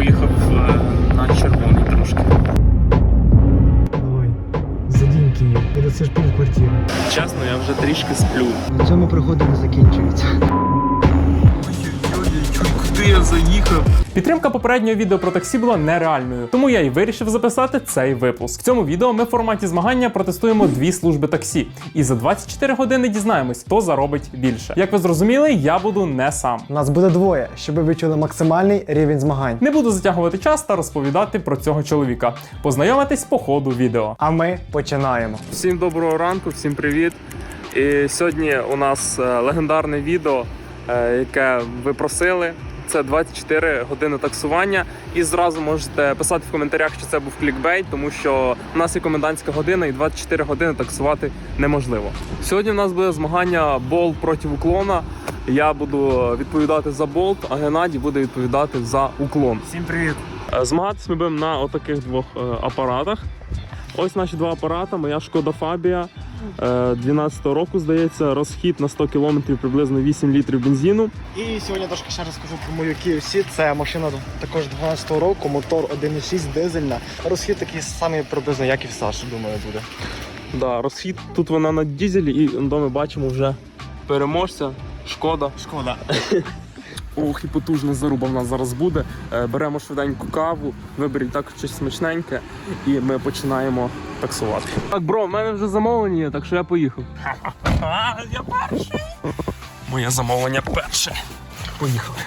поїхав е, на червоний трошки. Давай, задінь коли це ж пів квартири. Чесно, я вже трішки сплю. На цьому пригоди не закінчується. Куди я заїхав? Підтримка попереднього відео про таксі була нереальною, тому я і вирішив записати цей випуск. В цьому відео ми в форматі змагання протестуємо дві служби таксі, і за 24 години дізнаємось, хто заробить більше. Як ви зрозуміли, я буду не сам. Нас буде двоє, щоб ви відчули максимальний рівень змагань. Не буду затягувати час та розповідати про цього чоловіка. Познайомитись по ходу відео. А ми починаємо. Всім доброго ранку, всім привіт. І сьогодні у нас е, легендарне відео, е, яке ви просили. Це 24 години таксування. І зразу можете писати в коментарях, чи це був клікбейт, тому що у нас є комендантська година і 24 години таксувати неможливо. Сьогодні в нас буде змагання болт проти уклона. Я буду відповідати за болт, а Геннадій буде відповідати за уклон. Всім привіт. Е, Змагатись ми будемо на отаких двох е, апаратах. Ось наші два апарати. Моя шкода Фабія 12 року, здається, розхід на 100 км приблизно 8 літрів бензину. І сьогодні трошки ще розкажу про мою Kia Ceed. Це машина також 12 року, мотор 1.6 дизельна. Розхід такий самий приблизно, як і в Саші, думаю, буде. Да, розхід тут вона на дізелі, і ми бачимо вже переможця. Шкода. Шкода. Ох, і потужна заруба в нас зараз буде. Е, Беремо швиденьку каву, виберіть так щось смачненьке, і ми починаємо таксувати. Так, бро, в мене вже замовлення, є, так що я поїхав. Я перший. Моє замовлення перше. Поїхали.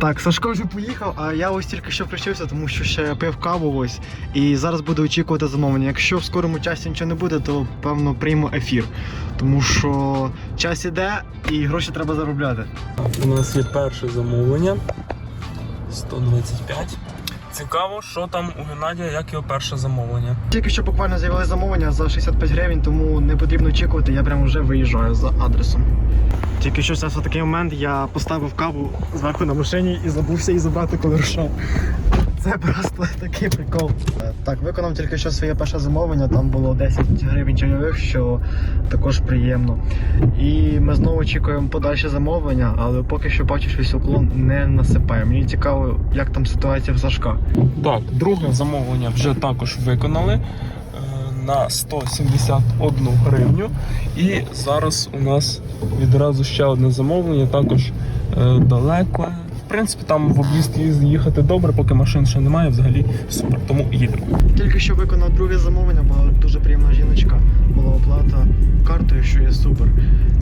Так, Сашко вже поїхав, а я ось тільки що включився, тому що ще пив каву ось. І зараз буду очікувати замовлення. Якщо в скорому часі нічого не буде, то певно прийму ефір. Тому що час іде і гроші треба заробляти. У нас є перше замовлення. 125. Цікаво, що там у Геннадія, як його перше замовлення. Тільки що буквально з'явилось замовлення за 65 гривень, тому не потрібно очікувати, я прямо вже виїжджаю за адресом. Тільки що стався такий момент, я поставив каву зверху на машині і забувся її забрати, коли рушав. Це просто такий прикол. Е, Так, виконав тільки що своє перше замовлення, там було 10 гривень чайових, що також приємно. І ми знову очікуємо подальше замовлення, але поки що бачу, що весь уклон не насипає. Мені цікаво, як там ситуація в Сашка. Так, друге замовлення вже також виконали е, на 171 гривню. І зараз у нас відразу ще одне замовлення, також е, далеко. В принципі, там в об'їзд їхати добре, поки машин ще немає, взагалі супер. Тому їдемо. Тільки що виконав друге замовлення, була дуже приємна жіночка, була оплата картою, що є супер.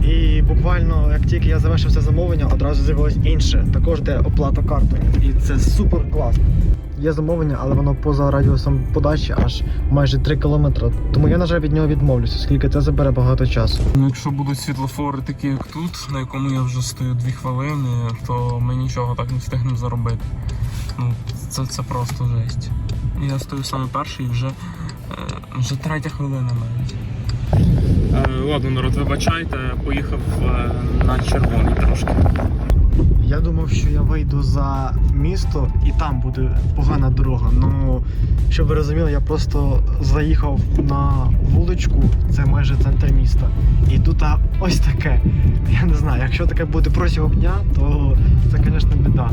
І буквально, як тільки я завершив це замовлення, одразу з'явилось інше, також де оплата картою. І це супер класно. Є замовлення, але воно поза радіусом подачі аж майже 3 кілометри. Тому я, на жаль, від нього відмовлюся, оскільки це забере багато часу. Ну, якщо будуть світлофори такі, як тут, на якому я вже стою 2 хвилини, то ми нічого так не встигнемо заробити. Ну, це, це просто жесть. Я стою саме перший і вже, е, вже третя хвилина навіть. Е, ладно, народ, вибачайте, поїхав е, на червоний трошки. Думав, що я вийду за місто і там буде погана дорога. Ну, щоб ви розуміли, я просто заїхав на вуличку, це майже центр міста. І тут ось таке. Я не знаю, якщо таке буде протягом дня, то це, звісно, біда.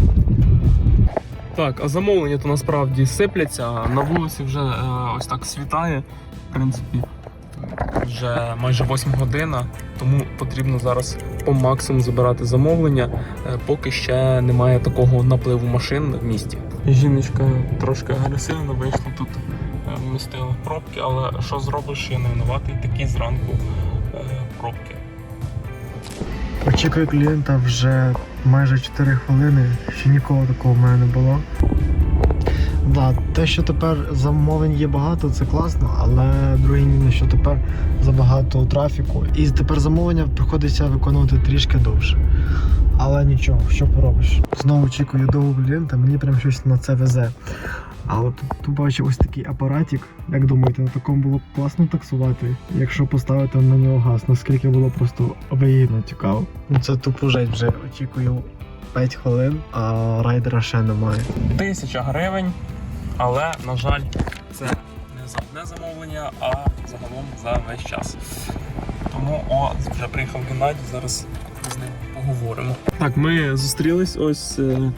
Так, а замовлення то насправді сипляться. На вулиці вже е, ось так світає. В принципі, вже майже 8 година, тому потрібно зараз по максимуму забирати замовлення, е, поки ще немає такого напливу машин в місті. Жіночка трошки агресивно вийшла тут, е, вмістила пробки, але що зробиш, я не винуватий, такі зранку е, пробки. Очікую клієнта вже майже 4 хвилини. Ще ніколи такого в мене не було. Да, те, що тепер замовлень є багато, це класно, але другий мінус, що тепер забагато трафіку. І тепер замовлення приходиться виконувати трішки довше. Але нічого, що поробиш. Знову очікую довго клієнта, мені прям щось на це везе. А от тут бачу ось такий апаратик. Як думаєте, на такому було б класно таксувати, якщо поставити на нього газ, наскільки було просто вигідно цікаво. Ну це тупо жесть, вже очікую 5 хвилин, а райдера ще немає. Тисяча гривень, але, на жаль, це не за одне замовлення, а загалом за весь час. Тому о, вже приїхав Геннадій, зараз з ним поговоримо. Так, ми зустрілись ось е,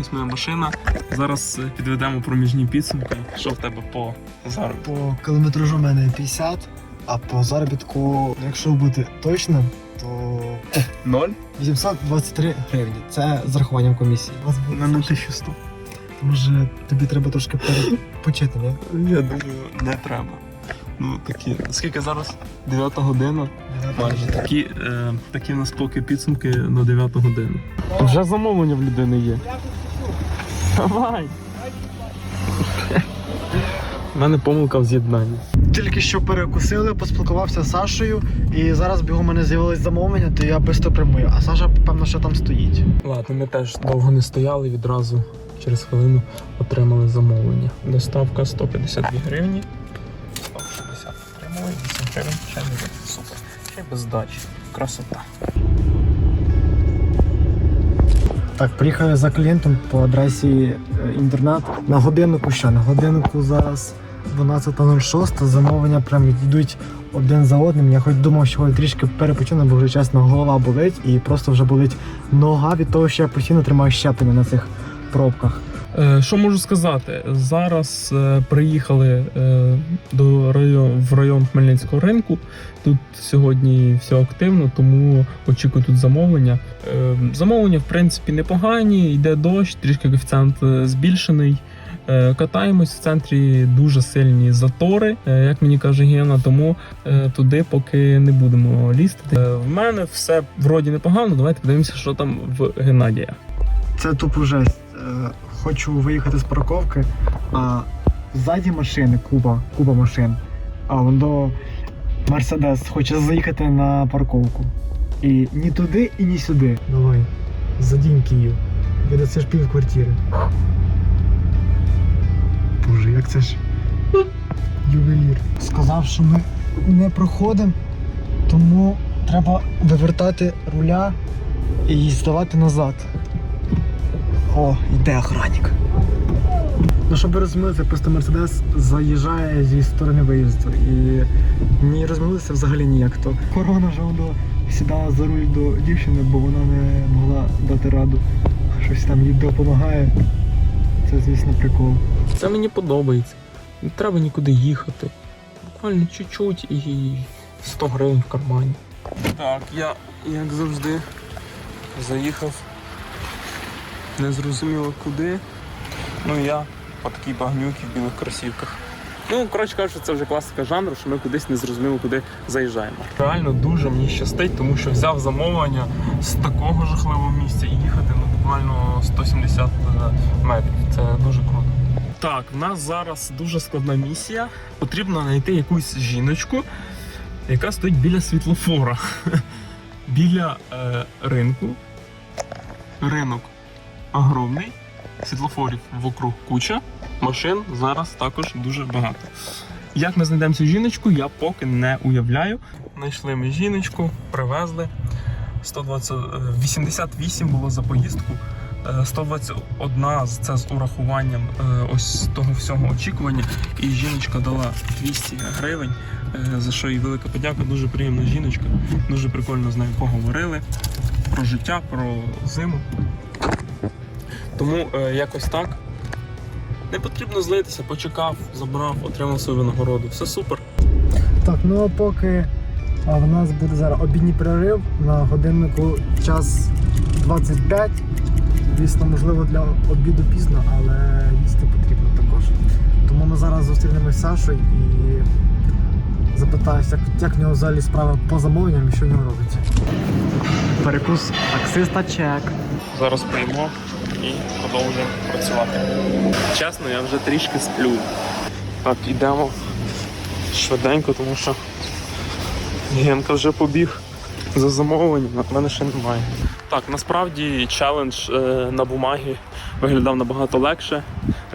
Ось моя машина. Зараз е, підведемо проміжні підсумки. Що в тебе по заробітку? По кілометражу в мене 50, а по заробітку, якщо бути точним, то Ноль? 823 гривні. Це з рахуванням комісії. У вас буде мене 1100. Може, тобі треба трошки перепочити, ні? Я думаю, не треба. Ну такі. Скільки зараз? 9 година. Майже такі, е, такі в нас поки підсумки на 9 годину. Вже замовлення в людини є. Давай. У мене помилка в з'єднанні. Тільки що перекусили, поспілкувався з Сашою, і зараз бігом у мене з'явилось замовлення, то я швидко прямую. А Саша, певно, що там стоїть. Ладно, ми теж довго не стояли, відразу через хвилину отримали замовлення. Доставка 152 гривні. 160 отримали, 8 гривень, ще не буде. Супер. Ще й без здачі. Красота. Так, приїхали за клієнтом по адресі е, інтернат. На годиннику що? На годиннику зараз 12.06, замовлення прям йдуть один за одним. Я хоч думав, що трішки перепочину, бо вже чесно голова болить і просто вже болить нога від того, що я постійно тримаю щеплення на цих пробках. Е, Що можу сказати? Зараз е, приїхали е, до район, в район Хмельницького ринку. Тут сьогодні все активно, тому очікую тут замовлення. Е, замовлення, в принципі, непогані, йде дощ, трішки коефіцієнт збільшений. Катаємось в центрі дуже сильні затори, як мені каже Гена, тому туди поки не будемо лізти. В мене все вроді непогано. Давайте подивимося, що там в Геннадія. Це тупо жесть. Е, Хочу виїхати з парковки, а ззаді машини, куба, куба машин. А воно Мерседес хоче заїхати на парковку. І ні туди, і ні сюди. Давай. Задінь Київ. Це ж пів квартири. Боже, як це ж. Ювелір. Сказав, що ми не проходимо, тому треба вивертати руля і здавати назад. О, йде охранник. Ну, щоб ви розуміли, це просто Мерседес заїжджає зі сторони виїзду. І не розмилися взагалі ніяк. То корона ж сідала за руль до дівчини, бо вона не могла дати раду. Щось там їй допомагає. Це, звісно, прикол. Це мені подобається. Не треба нікуди їхати. Буквально чуть-чуть і 100 гривень в кармані. Так, я, як завжди, заїхав. Не зрозуміло куди. Ну я по такій багнюці в білих кросівках. Ну, коротше кажучи, це вже класика жанру, що ми кудись не зрозуміло, куди заїжджаємо. Реально дуже мені щастить, тому що взяв замовлення з такого жахливого місця і їхати ну, буквально 170 метрів. Це дуже круто. Так, в нас зараз дуже складна місія. Потрібно знайти якусь жіночку, яка стоїть біля світлофора, біля е, ринку. Ринок огромний, світлофорів вокруг куча, машин зараз також дуже багато. Як ми знайдемо цю жіночку, я поки не уявляю. Знайшли ми жіночку, привезли. 120, е, 88 було за поїздку. Е, 121 з- це з урахуванням е, ось того всього очікування. І жіночка дала 200 гривень, е, за що їй велика подяка. Дуже приємна жіночка. Дуже прикольно з нею поговорили про життя, про зиму. Тому е, якось так. Не потрібно злитися, почекав, забрав, отримав свою винагороду. Все супер. Так, ну а поки а, в нас буде зараз обідній перерив на годиннику час 25. Звісно, можливо, для обіду пізно, але їсти потрібно також. Тому ми зараз зустрінемось з Сашою і запитаюся, як, як в нього взагалі справа по замовленням і що в нього робиться. Перекус таксиста чек. Зараз приймо і продовжуємо працювати. Чесно, я вже трішки сплю. Так, йдемо швиденько, тому що Генка вже побіг за замовленням, а в мене ще немає. Так, насправді челендж е, на бумагі виглядав набагато легше.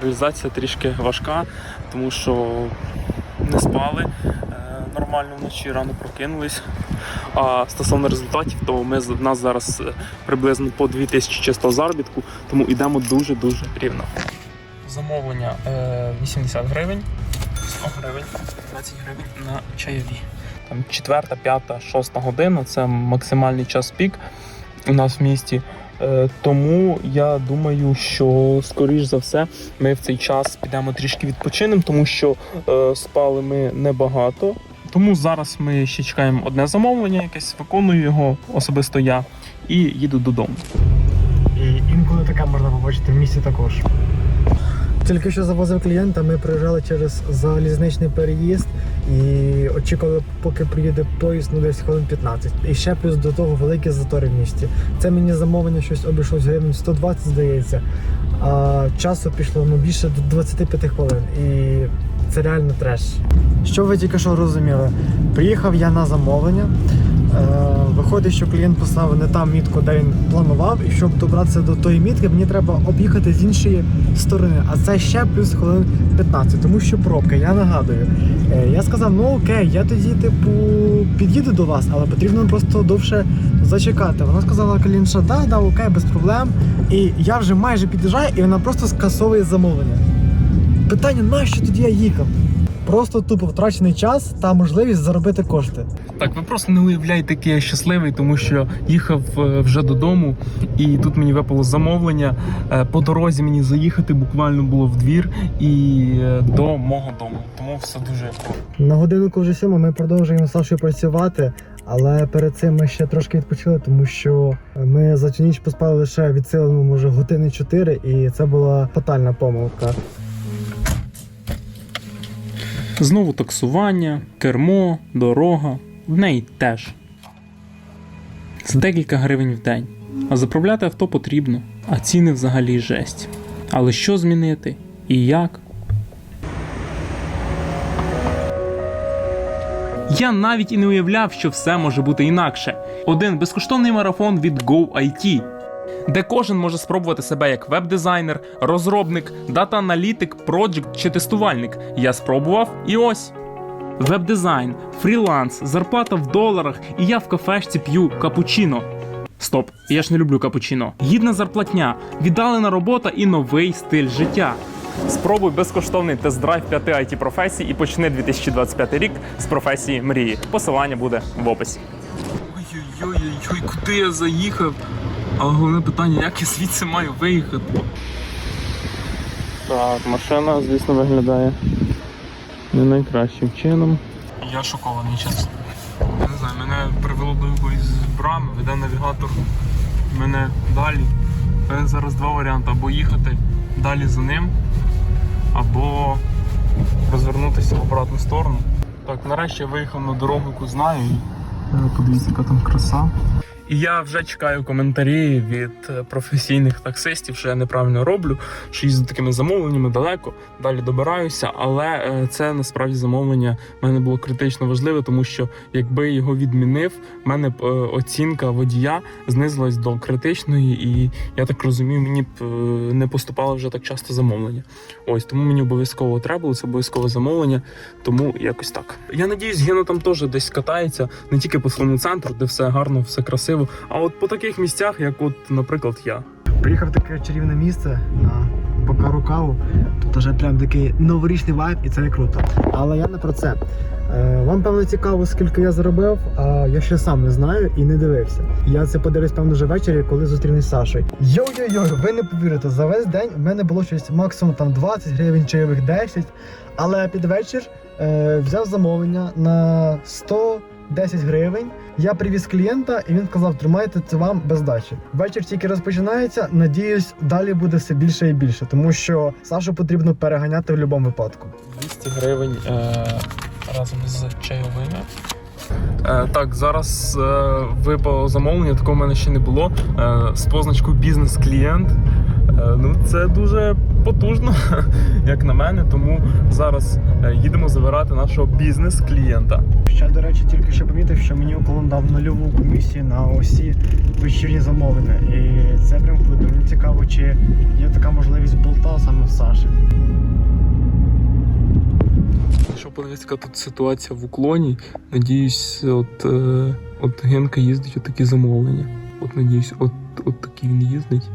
Реалізація трішки важка, тому що не спали нормально вночі, рано прокинулись. А стосовно результатів, то ми в нас зараз е, приблизно по 2000 чистого заробітку, тому йдемо дуже-дуже рівно. Замовлення е, 80 гривень, 100 гривень, 15 гривень на чайові. Там 4, 5, 6 година це максимальний час пік у нас в місті. Е, Тому я думаю, що скоріш за все ми в цей час підемо трішки відпочинемо, тому що е, спали ми небагато. Тому зараз ми ще чекаємо одне замовлення, якесь виконую його особисто я, і їду додому. І інколи таке можна побачити в місті також. Тільки що завозив клієнта, ми приїжджали через залізничний переїзд і очікували, поки приїде поїзд ну, десь хвилин 15. І ще плюс до того великі затори в місті. Це мені замовлення щось обійшлось гривень 120, здається. А часу пішло ну, більше до 25 хвилин. І це реально треш. Що ви тільки що розуміли? Приїхав я на замовлення. Е, Виходить, що клієнт поставив не там мітку, де він планував, і щоб добратися до тої мітки, мені треба об'їхати з іншої сторони. А це ще плюс хвилин 15, тому що пробка, я нагадую. Е, Я сказав, ну окей, я тоді, типу, під'їду до вас, але потрібно просто довше зачекати. Вона сказала клієнт, що да, да, окей, без проблем. І я вже майже під'їжджаю, і вона просто скасовує замовлення. Питання, нащо тоді я їхав? Просто тупо втрачений час та можливість заробити кошти. Так, ви просто не уявляєте, який я щасливий, тому що їхав е, вже додому, і тут мені випало замовлення. Е, По дорозі мені заїхати буквально було в двір і е, до мого дому. Тому все дуже. На годиннику вже сьома ми продовжуємо з Сашою працювати, але перед цим ми ще трошки відпочили, тому що ми за цю ніч поспали лише від сили, ну, може, години 4, і це була фатальна помилка. Знову таксування, кермо, дорога. В неї теж. З декілька гривень в день. А заправляти авто потрібно, а ціни взагалі жесть. Але що змінити? І як? Я навіть і не уявляв, що все може бути інакше. Один безкоштовний марафон від GoIT, де кожен може спробувати себе як веб-дизайнер, розробник, дата-аналітик, проджект чи тестувальник. Я спробував і ось. Веб-дизайн, фріланс, зарплата в доларах, і я в кафешці п'ю капучино. Стоп, я ж не люблю капучино. Гідна зарплатня, віддалена робота і новий стиль життя. Спробуй безкоштовний тест-драйв 5 it професій і почни 2025 рік з професії мрії. Посилання буде в описі. Ой-ой-ой, куди я заїхав? Але головне питання, як я звідси маю виїхати? Так, машина, звісно, виглядає не найкращим чином. Я шокований, чесно. Я не знаю, мене привело до якоїсь брами, веде навігатор мене далі. У мене зараз два варіанти: або їхати далі за ним, або розвернутися в обратну сторону. Так, нарешті я виїхав на дорогу, яку знаю. Подивіться, яка там краса. І я вже чекаю коментарі від професійних таксистів, що я неправильно роблю, що їздю такими замовленнями далеко, далі добираюся. Але е, це насправді замовлення в мене було критично важливе, тому що якби його відмінив, в мене е, оцінка водія знизилась до критичної, і я так розумію, мені б е, не поступало вже так часто замовлення. Ось тому мені обов'язково треба було це обов'язкове замовлення. Тому якось так. Я надіюсь, Гена там теж десь катається, не тільки по своєму центру, де все гарно, все красиво, а от по таких місцях, як от, наприклад, я. Приїхав таке чарівне місце на Бакару каву. Тут вже прям такий новорічний вайб, і це не круто. Але я не про це. Е, Вам певно цікаво, скільки я заробив, а я ще сам не знаю і не дивився. Я це подивлюсь, певно, вже ввечері, коли зустрінусь з Сашою. Йо-йо-йо, ви не повірите, за весь день в мене було щось максимум там 20 гривень, чайових 10. Але під вечір е, взяв замовлення на 110 гривень. Я привіз клієнта, і він сказав, тримайте це вам без дачі. Вечір тільки розпочинається. Надіюсь, далі буде все більше і більше, тому що Сашу потрібно переганяти в будь-якому випадку. 200 гривень е, разом з чайовими. Е, так, зараз е, випало замовлення, такого в мене ще не було. Е, з позначкою бізнес-клієнт. Ну, це дуже потужно, як на мене. Тому зараз їдемо забирати нашого бізнес-клієнта. Ще, до речі, тільки що помітив, що мені уклон дав нульову комісію на усі вечірні замовлення. І це прям круто. Мені цікаво, чи є така можливість болта саме в Саші. Що подивитися, яка тут ситуація в уклоні. Надіюсь, от, е, от Генка їздить от такі замовлення. От надіюсь, от, от такі він їздить.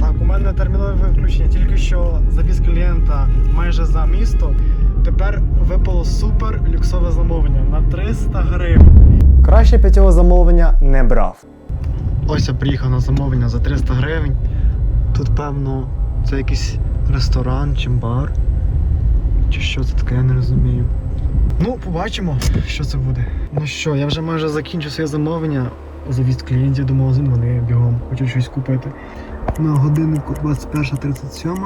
Так, у мене термінове виключення. Тільки що завіз клієнта майже за місто. Тепер випало супер люксове замовлення на 300 гривень. Краще б я цього замовлення не брав. Ось я приїхав на замовлення за 300 гривень. Тут, певно, це якийсь ресторан чи бар. Чи що це таке, я не розумію. Ну, побачимо, що це буде. Ну що, я вже майже закінчив своє замовлення. Завіз клієнтів до магазину, вони бігом хочуть щось купити. На годиннику 21.37.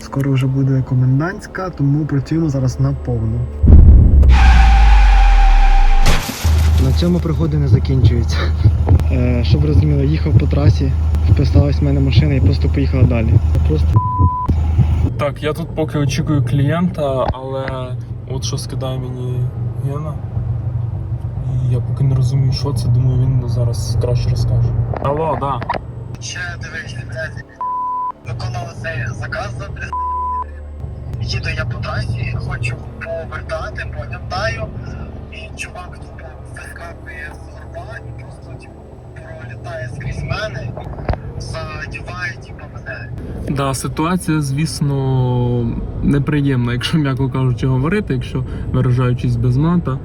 Скоро вже буде комендантська, тому працюємо зараз на повну. На цьому пригоди не закінчуються. Е, щоб розуміли, їхав по трасі, вписалась в мене машина і просто поїхала далі. Просто Так, я тут поки очікую клієнта, але от що скидає мені Гена. І я поки не розумію, що це, думаю, він зараз краще розкаже. Алло, да. Ще дивись, блядь, виконав цей заказ за. Їду я по трасі, хочу повертати, поглядаю, і чувак тупо вискакує з горба і просто типу, пролітає скрізь мене, задіває типу, мене. Да, ситуація, звісно, неприємна, якщо м'яко кажучи, говорити, якщо виражаючись без мата.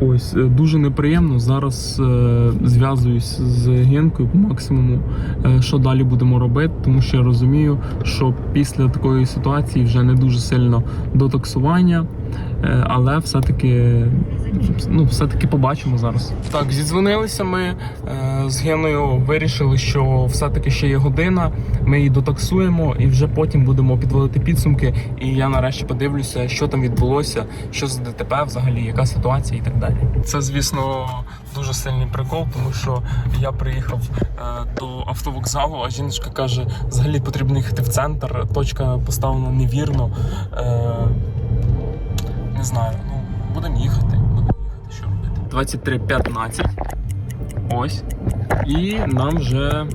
Ось е, дуже неприємно. Зараз е, зв'язуюсь з Генкою по максимуму, е, що далі будемо робити, тому що я розумію, що після такої ситуації вже не дуже сильно до таксування, але все-таки ну, все-таки побачимо зараз. Так, зідзвонилися ми е, з Геною, вирішили, що все-таки ще є година. Ми її дотаксуємо і вже потім будемо підводити підсумки. І я нарешті подивлюся, що там відбулося, що з ДТП взагалі, яка ситуація і так далі. Це, звісно, дуже сильний прикол, тому що я приїхав е, до автовокзалу, а жіночка каже: взагалі потрібно їхати в центр. Точка поставлена невірно. Не знаю, ну будемо їхати. Будемо їхати, що робити. 23.15. Ось. І нам вже,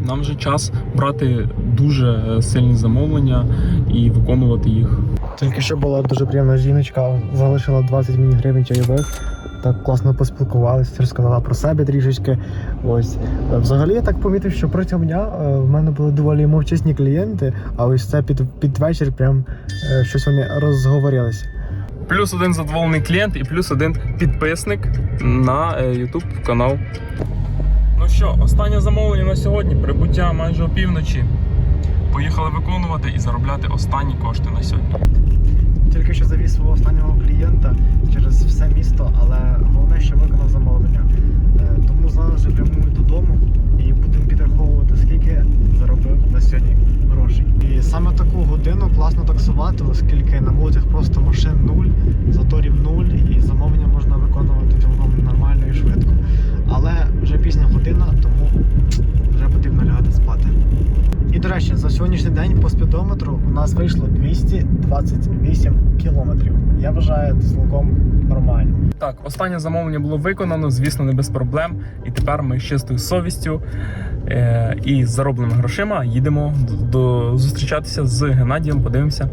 нам вже час брати дуже е, сильні замовлення і виконувати їх. Тільки що була дуже приємна жіночка, залишила 20 мені гривень чайових. Так класно поспілкувалися, розказала про себе трішечки. Ось Е, взагалі я так помітив, що протягом дня е, в мене були доволі мовчасні клієнти, а ось це під, під вечір прям щось вони розговорилися. Плюс один задоволений клієнт і плюс один підписник на е, YouTube канал. Ну що, останнє замовлення на сьогодні. Прибуття майже опівночі. Поїхали виконувати і заробляти останні кошти на сьогодні. Тільки що завіз свого останнього клієнта через все місто, але головне, що виконав замовлення. Е, Тому зараз вже прямую додому підраховувати, скільки заробив на сьогодні грошей. І саме таку годину класно таксувати, оскільки на вулицях просто машин нуль, заторів нуль, і замовлення можна виконувати цілком нормально і швидко. Але вже пізня година, тому вже потрібно лягати спати. І до речі, за сьогоднішній день по спідометру у нас вийшло 228 кілометрів. Я вважаю це цілком нормально. Так, останнє замовлення було виконано, звісно, не без проблем. І тепер ми з чистою совістю е- і з заробленими грошима їдемо до, до- зустрічатися з Геннадієм. Подивимося,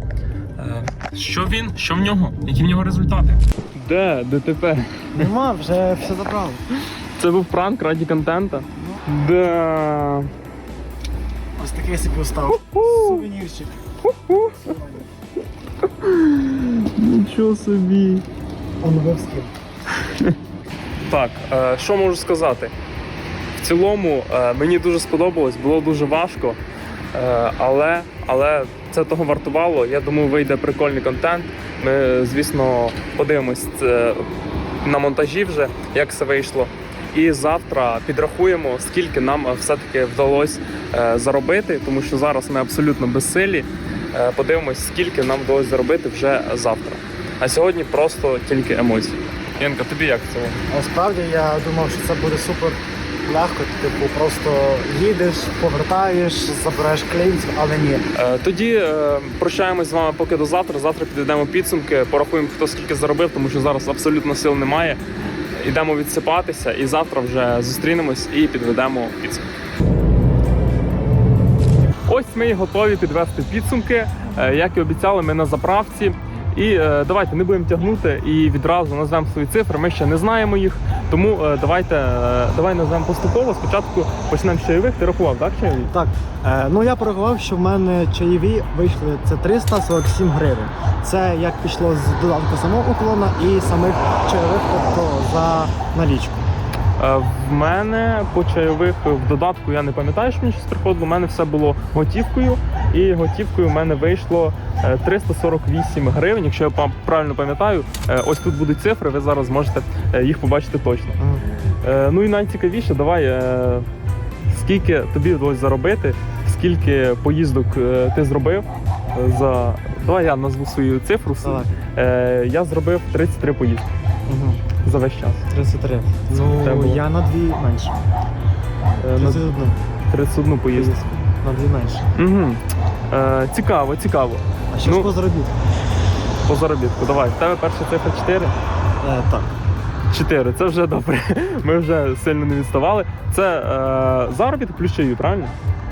е- що він, що в нього, які в нього результати. Де ДТП? Нема, вже все забрали. Це був пранк раді контента. Да. Ось такий собі устав. Сувенірчик. Нічого собі. Оновив. Так, е, що можу сказати? В цілому е, мені дуже сподобалось, було дуже важко, е, але, але це того вартувало. Я думаю, вийде прикольний контент. Ми, звісно, подивимось е, на монтажі вже, як все вийшло. І завтра підрахуємо, скільки нам е, все-таки вдалося е, заробити, тому що зараз ми абсолютно безсилі. Е, Подивимось, скільки нам вдалося заробити вже завтра. А сьогодні просто тільки емоції. Янка, тобі як це? Насправді я думав, що це буде супер легко. Типу, просто їдеш, повертаєш, забираєш клієнтів, але ні. Тоді прощаємось з вами поки до завтра. Завтра підведемо підсумки, порахуємо, хто скільки заробив, тому що зараз абсолютно сил немає. Йдемо відсипатися і завтра вже зустрінемось і підведемо підсумки. Ось ми і готові підвести підсумки. Е, Як і обіцяли, ми на заправці. І е, давайте не будемо тягнути і відразу назвемо свої цифри. Ми ще не знаємо їх. Тому е, давайте е, давай назвемо поступово. Спочатку почнемо з чайових. Ти рахував, так? Чайові? Так, е, ну я порахував, що в мене чаєві вийшли це 347 гривень. Це як пішло з додатку самого уклона і самих чайових, тобто за налічку. В мене по чайових в додатку я не пам'ятаю, що мені щось приходило. У мене все було готівкою, і готівкою в мене вийшло е, 348 гривень. Якщо я правильно пам'ятаю, Е, ось тут будуть цифри, ви зараз можете е, їх побачити точно. Е, Ну і найцікавіше, давай е, скільки тобі вдалося заробити, скільки поїздок е, ти зробив е, за. Давай я назву свою цифру. Е, Я зробив 33 поїздки Угу. за весь час. 33. Це Ну, було. я на дві менше. Е, На 31 31 поїздку. поїздку. На дві менше. Угу. Е, цікаво, цікаво. А що Ну, ж по заробітку? По заробітку. Давай, в тебе перша цифра 4. Е, так. 4, це вже добре. Ми вже сильно не відставали. Це е, заробіток плюс чайові, правильно?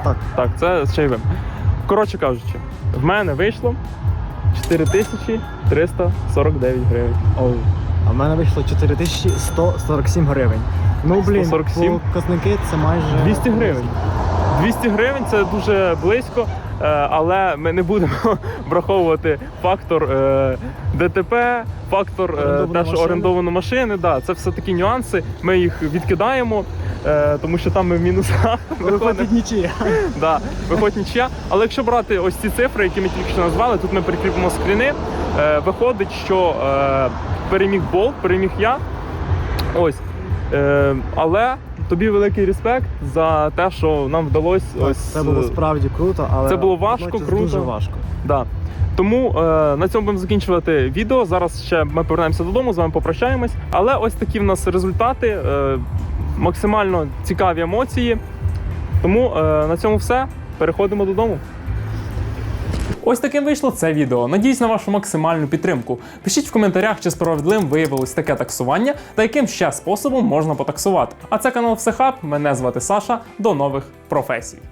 Так. Так, це з чайовим. Коротше кажучи, в мене вийшло 4349 гривень. Оу. А в мене вийшло 4147 гривень. Ну, блін, показники це майже 200 гривень. 200 гривень це дуже близько, е, але ми не будемо враховувати фактор е, ДТП, фактор е, те, що машину. машини. Да, це все такі нюанси. Ми їх відкидаємо, тому що там ми в мінусах. Виходить нічия. Да, виходить нічия. Але якщо брати ось ці цифри, які ми тільки що назвали, тут ми прикріпимо скріни. Виходить, що переміг Болт, переміг я. Ось. Але тобі великий респект за те, що нам вдалося ось. Це було е, справді круто, але Це було важко, круто. дуже важко. Да. Тому е, на цьому будемо закінчувати відео. Зараз ще ми повернемося додому, з вами попрощаємось. Але ось такі в нас результати, е, максимально цікаві емоції. Тому е, на цьому все. Переходимо додому. Ось таким вийшло це відео. Надіюсь на вашу максимальну підтримку. Пишіть в коментарях, чи справедливим виявилось таке таксування та яким ще способом можна потаксувати. А це канал Всехаб. Мене звати Саша. До нових професій.